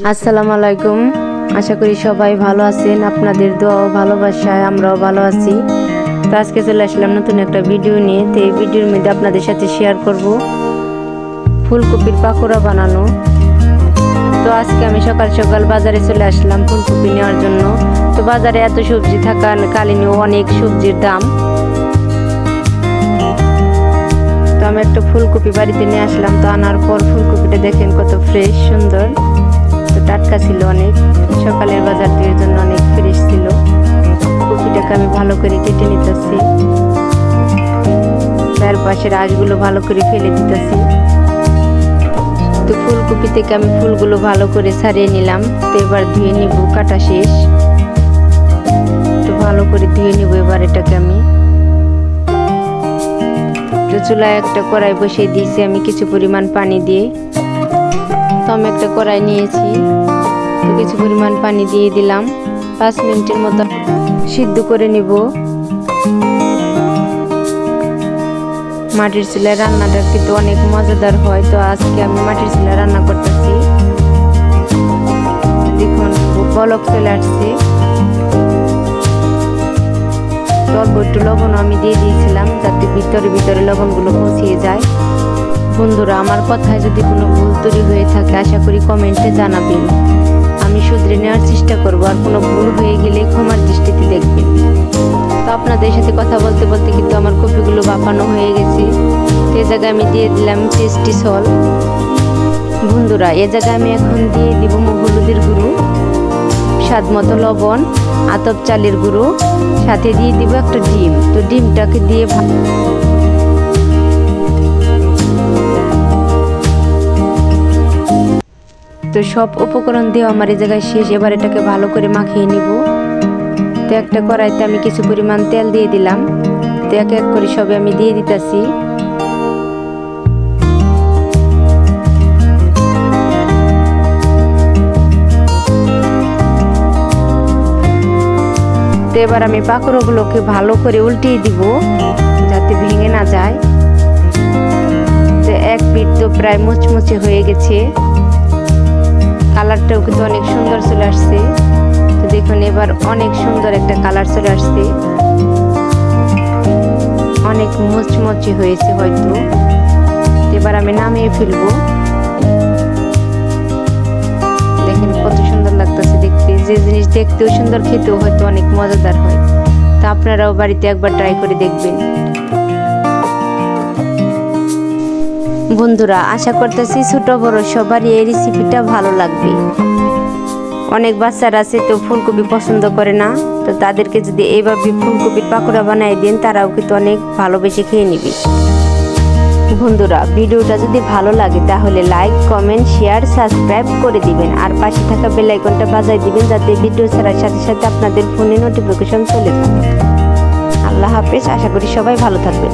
আসসালামু আলাইকুম। আশা করি সবাই ভালো আছেন, আপনাদের দোয়া ভালোবাসায় আমরাও ভালো আছি। তো আজকে চলে আসলাম নতুন একটা ভিডিও নিয়ে। তো এই ভিডিওর মধ্যে আপনাদের সাথে শেয়ার করব ফুলকপির পাকোড়া বানানো। তো আজকে আমি সকাল সকাল বাজারে চলে আসলাম ফুলকপি নেওয়ার জন্য। তো বাজারে এত সবজি থাকার কালীন অনেক সবজির দাম। তো আমি একটা ফুলকপি বাড়িতে নিয়ে আসলাম। তো আনার পর ফুলকপিটা দেখেন কত ফ্রেশ সুন্দর। টাটকা ছিল অনেক। সকালের বাজার বাজারটির জন্য অনেক ফ্রেশ ছিল। কপিটাকে আমি ভালো করে কেটে নিতেছি। তার পাশের আঁশগুলো ভালো করে ফেলে দিতেছি। তো ফুলকপি থেকে আমি ফুলগুলো ভালো করে ছাড়িয়ে নিলাম। তো এবার ধুয়ে নিব কাটা শেষ। তো ভালো করে ধুয়ে নিব এবার এটাকে আমি। তো চুলায় একটা কড়াই বসিয়ে দিয়েছি আমি কিছু পরিমাণ পানি দিয়ে। তো একটা কড়াই নিয়েছি। কিছু পরিমাণ পানি দিয়ে দিলাম। পাঁচ মিনিটের মতো সিদ্ধ করে নিব। মাটির চুলায় রান্নাটা কিন্তু অনেক মজাদার হয়। তো আজকে আমি মাটির চুলায় রান্না করতেছি। দেখুন বলক চলে আসছে। অল্প একটু লবণ আমি দিয়ে দিয়েছিলাম যাতে ভিতরে ভিতরে লবণগুলো পৌঁছিয়ে যায়। বন্ধুরা, আমার কথায় যদি কোনো ভুল তৈরি হয়ে থাকে, আশা করি কমেন্টে জানাবেন। আমি শুধরে নেওয়ার চেষ্টা করব, আর কোনো ভুল হয়ে গেলে ক্ষমার দৃষ্টিতে দেখবেন। তো আপনাদের সাথে কথা বলতে বলতে কিন্তু আমার কপিগুলো বাপানো হয়ে গেছে। তো এ জায়গায় আমি দিয়ে দিলাম টেস্টি সল। বন্ধুরা, এ জায়গায় আমি এখন দিয়ে দিব হলুদের গুঁড়ো, স্বাদ মতো লবণ, আতপ চালের গুঁড়ো, সাথে দিয়ে দিব একটা ডিম। তো ডিমটাকে দিয়ে তো সব উপকরণ দিয়ে আমার এই জায়গায় শেষ। এবার এটাকে ভালো করে মাখিয়ে নিব। তো একটা কড়াইতে আমি কিছু পরিমাণ তেল দিয়ে দিলাম। তো এক এক করে সবে আমি দিয়ে দিতেছি। তো এবার আমি পাকড়গুলোকে ভালো করে উল্টিয়ে দিব, যাতে ভেঙে না যায়। তো এক পিঠ তো প্রায় মুচমুচে হয়ে গেছে। কালারটাও কিন্তু অনেক সুন্দর চলে আসছে। তো দেখুন, এবার অনেক সুন্দর একটা কালার চলে আসছে। অনেক মুচমুচে হয়েছে হয়তো। এবার আমি নামিয়ে ফেলব। দেখেন কত সুন্দর লাগতেছে দেখতে। যে জিনিস দেখতেও সুন্দর, খেতেও হয়তো অনেক মজাদার হয়। তা আপনারাও বাড়িতে একবার ট্রাই করে দেখবেন। বন্ধুরা, আশা করতেছি ছোট বড় সবারই এই রেসিপিটা ভালো লাগবে। অনেক বাচ্চারা আছে তো ফুলকপি পছন্দ করে না, তো তাদেরকে যদি এইভাবে ফুলকপির পাকোড়া বানাই দেন, তারাও কিন্তু অনেক ভালোবেসে খেয়ে নিবে। বন্ধুরা, ভিডিওটা যদি ভালো লাগে, তাহলে লাইক কমেন্ট শেয়ার সাবস্ক্রাইব করে দিবেন। আর পাশে থাকা বেল আইকনটা বাজাই দিবেন, যাতে ভিডিও ছাড়ার সাথে সাথে আপনাদের ফোনে নোটিফিকেশন চলে যায়। আল্লাহ হাফেজ, আশা করি সবাই ভালো থাকবেন।